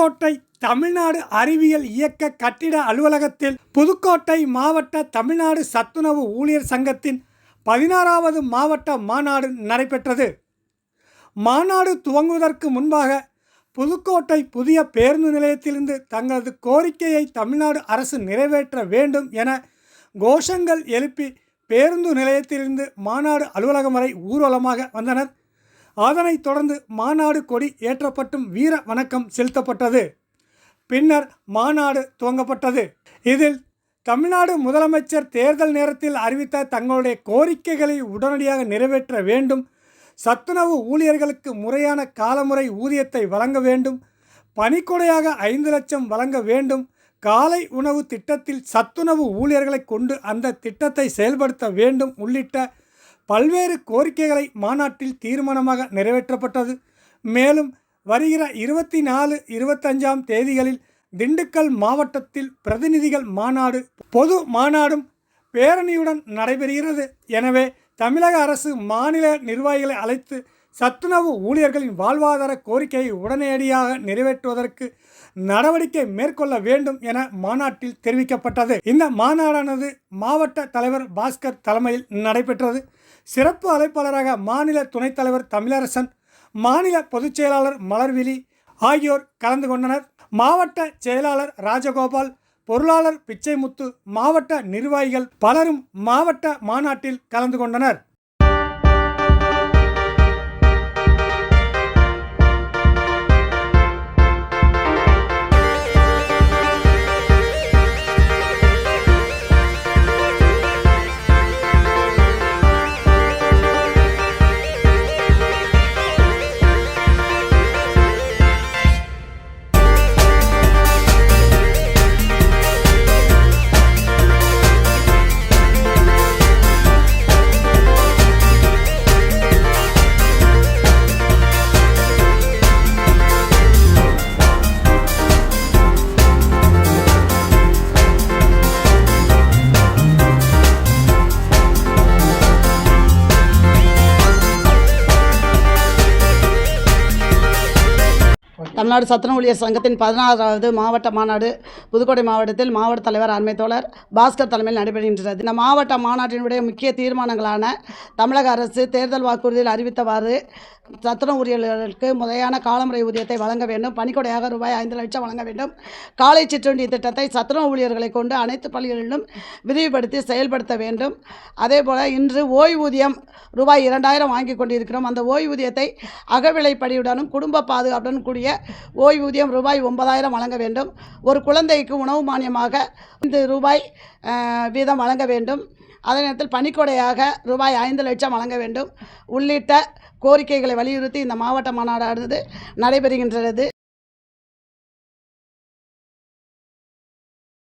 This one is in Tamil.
புதுக்கோட்டை தமிழ்நாடு அறிவியல் இயக்க கட்டிட அலுவலகத்தில் புதுக்கோட்டை மாவட்ட தமிழ்நாடு சத்துணவு ஊழியர் சங்கத்தின் பதினாறாவது மாவட்ட மாநாடு நடைபெற்றது. மாநாடு துவங்குவதற்கு முன்பாக புதுக்கோட்டை புதிய பேருந்து நிலையத்திலிருந்து தங்களது கோரிக்கையை தமிழ்நாடு அரசு நிறைவேற்ற வேண்டும் என கோஷங்கள் எழுப்பி பேருந்து நிலையத்திலிருந்து மாநாடு அலுவலகம் வரை ஊர்வலமாக வந்தனர். அதனைத் தொடர்ந்து மாநாடு கொடி ஏற்றப்பட்டும் வீர வணக்கம் செலுத்தப்பட்டது. பின்னர் மாநாடு துவங்கப்பட்டது. இதில் தமிழ்நாடு முதலமைச்சர் தேர்தல் நேரத்தில் அறிவித்த தங்களுடைய கோரிக்கைகளை உடனடியாக நிறைவேற்ற வேண்டும். சத்துணவு ஊழியர்களுக்கு முறையான காலமுறை ஊதியத்தை வழங்க வேண்டும். பணிக்கொடையாக ஐந்து லட்சம் வழங்க வேண்டும். காலை உணவு திட்டத்தில் சத்துணவு ஊழியர்களை கொண்டு அந்த திட்டத்தை செயல்படுத்த வேண்டும் உள்ளிட்ட பல்வேறு கோரிக்கைகளை மாநாட்டில் தீர்மானமாக நிறைவேற்றப்பட்டது. மேலும் வருகிற இருபத்தி நாலு இருபத்தஞ்சாம் தேதிகளில் திண்டுக்கல் மாவட்டத்தில் பிரதிநிதிகள் மாநாடு பொது மாநாடும் பேரணியுடன் நடைபெறுகிறது. எனவே தமிழக அரசு மாநில நிர்வாகிகளை அழைத்து சத்துணவு ஊழியர்களின் வாழ்வாதார கோரிக்கையை உடனடியாக நிறைவேற்றுவதற்கு நடவடிக்கை மேற்கொள்ள வேண்டும் என மாநாட்டில் தெரிவிக்கப்பட்டது. இந்த மாநாடானது மாவட்ட தலைவர் பாஸ்கர் தலைமையில் நடைபெற்றது. சிறப்பு அழைப்பாளராக மாநில துணைத் தலைவர் தமிழரசன் மாநில பொதுச் செயலாளர் மலர்விழி ஆகியோர் கலந்து கொண்டனர். மாவட்ட செயலாளர் ராஜகோபால் பொருளாளர் பிச்சைமுத்து மாவட்ட நிர்வாகிகள் பலரும் மாவட்ட மாநாட்டில் கலந்து கொண்டனர். தமிழ்நாடு சத்துணவு ஊழியர் சங்கத்தின் பதினாறாவது மாவட்ட மாநாடு புதுக்கோட்டை மாவட்டத்தில் மாவட்ட தலைவர் அண்மை தோழர் பாஸ்கர் தலைமையில் நடைபெறுகின்றது. இந்த மாவட்ட மாநாட்டினுடைய முக்கிய தீர்மானங்களான தமிழக அரசு தேர்தல் வாக்குறுதியில் அறிவித்தவாறு சத்துணவு ஊழியர்களுக்கு முறையான காலமுறை ஊதியத்தை வழங்க வேண்டும். பணிக்கொடையாக ரூபாய் ஐந்து லட்சம் வழங்க வேண்டும். காலை சிற்றுண்டி திட்டத்தை சத்துணவு ஊழியர்களை கொண்டு அனைத்து பள்ளிகளிலும் விரிவுபடுத்தி செயல்படுத்த வேண்டும். அதேபோல் இன்று ஓய்வூதியம் ரூபாய் இரண்டாயிரம் வாங்கி கொண்டிருக்கிறோம். அந்த ஓய்வூதியத்தை அகவிலைப்படியுடனும் குடும்ப பாதுகாப்புடன் கூடிய ஓய்வூதியம் ரூபாய் ஒன்பதாயிரம் வழங்க வேண்டும். ஒரு குழந்தைக்கு உணவு மானியமாக ஐந்து ரூபாய் வீதம் வழங்க வேண்டும். அதே நேரத்தில் பணிக்கொடையாக ரூபாய் ஐந்து லட்சம் வழங்க வேண்டும். உள்ளிட்ட கோரிக்கைகளை வலியுறுத்தி இந்த மாவட்ட மாநாடானது நடைபெறுகின்றது.